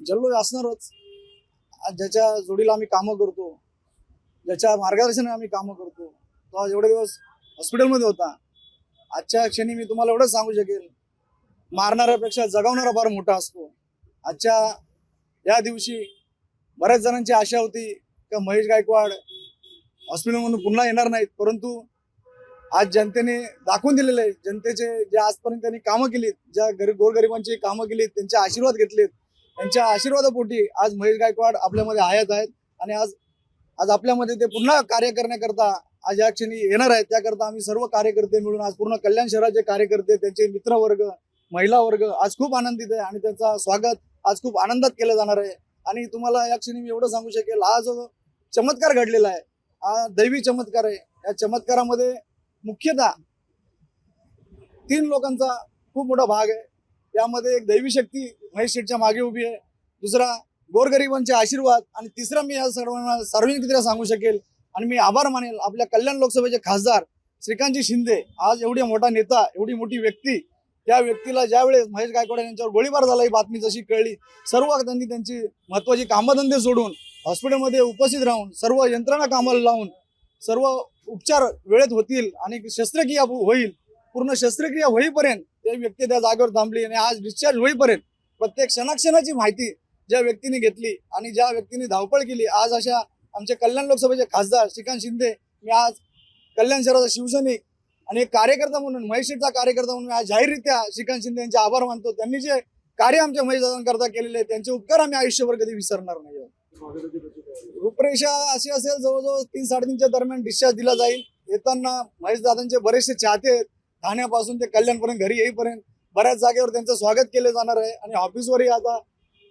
जल्लोष असणारच. आज ज्याच्या जोडीला आम्ही कामं करतो ज्याच्या मार्गदर्शनाने आम्ही कामं करतो तो आज एवढे दिवस हॉस्पिटलमध्ये होता. आजच्या क्षणी मी तुम्हाला एवढंच सांगू शकेल मारणाऱ्यापेक्षा जगवणारा फार मोठा असतो. आजच्या या दिवशी बऱ्याच जणांची आशा होती का महेश गायकवाड हॉस्पिटलमधून पुन्हा येणार नाहीत परंतु आज जनतेने दाखवून दिलेलं आहे. जनतेचे जे आजपर्यंत त्यांनी कामं केलीत ज्या गरीब गोरगरिबांची कामं केलीत त्यांचे आशीर्वाद घेतलेत त्यांच्या आशीर्वादापोटी आज महेश गायकवाड आपल्यामध्ये हयात आहेत. आणि आज आज आपल्यामध्ये ते पुन्हा कार्य करण्याकरता आज या क्षणी येणार आहेत. त्याकरता आम्ही सर्व कार्यकर्ते मिळून आज पूर्ण कल्याण शहराचे कार्यकर्ते त्यांचे मित्रवर्ग महिला वर्ग आज खूप आनंदित आहे आणि त्यांचा स्वागत आज खूप आनंदात केलं जाणार आहे. आणि तुम्हाला या क्षणी मी एवढं सांगू शकेल हा जो चमत्कार घडलेला आहे हा दैवी चमत्कार आहे. या चमत्कारामध्ये मुख्यतः तीन लोकांचा खूप मोठा भाग आहे. त्यामध्ये एक दैवी शक्ती महेश शेठच्या मागे उभी आहे. दुसरा गोरगरिबांचे आशीर्वाद आणि तिसरा मी या सर्वांना सार्वजनिकरित्या सांगू शकेल आणि मी आभार मानेल आपल्या कल्याण लोकसभेचे खासदार श्रीकांतजी शिंदे. आज एवढ्या मोठा नेता एवढी मोठी व्यक्ती त्या व्यक्तीला ज्यावेळेस महेश गायकवाड यांच्यावर गोळीबार झाला ही बातमी जशी कळली सर्व त्यांनी त्यांची महत्वाची कामधंदे सोडून हॉस्पिटलमध्ये उपस्थित राहून सर्व यंत्रणा कामाला लावून सर्व उपचार वेळेत होतील आणि शस्त्रक्रिया होईल पूर्ण शस्त्रक्रिया होईपर्यंत ते व्यक्ती त्या जागेवर थांबली आणि आज डिस्चार्ज होईपर्यंत प्रत्येक क्षणाक्षणाची माहिती ज्या व्यक्तीने घेतली आणि ज्या व्यक्तीने धावपळ केली आज अशा आमचे कल्याण लोकसभेचे खासदार श्रीकांत शिंदे मी आज कल्याण शहराचा शिवसैनिक आणि एक कार्यकर्ता म्हणून महेशचा कार्यकर्ता म्हणून मी आज जाहीररित्या श्रीकांत शिंदे यांचे आभार मानतो. त्यांनी जे कार्य आमच्या महेशदादांकरता केलेले त्यांचे उपकार आम्ही आयुष्यभर कधी विसरणार नाही रूपरेषा अशी असेल जवळजवळ तीन साडेतीनच्या दरम्यान डिस्चार्ज दिला जाईल. येताना महेशदादांचे बरेचसे चाहते आहेत. ठाण्यापासून ते कल्याणपर्यंत घरी येईपर्यंत बऱ्याच जागेवर त्यांचं स्वागत केलं जाणार आहे. आणि ऑफिसवरही आता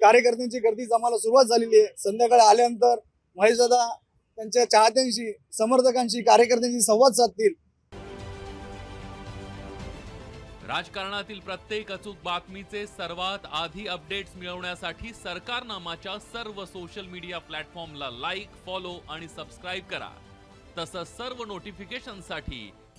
कार्यकर्त्यांची गर्दी जमायला सुरुवात झालेली आहे. संध्याकाळी आल्यानंतर महेशदादा त्यांच्या चाहत्यांशी समर्थकांशी कार्यकर्त्यांशी संवाद साधतील. राजकारणातील प्रत्येक अचूक बातमीचे सर्वात आधी अपडेट्स मिळवण्यासाठी सरकारनामाच्या सर्व सोशल मीडिया प्लॅटफॉर्मला लाईक फॉलो आणि सबस्क्राईब करा. तसंच सर्व नोटिफिकेशनसाठी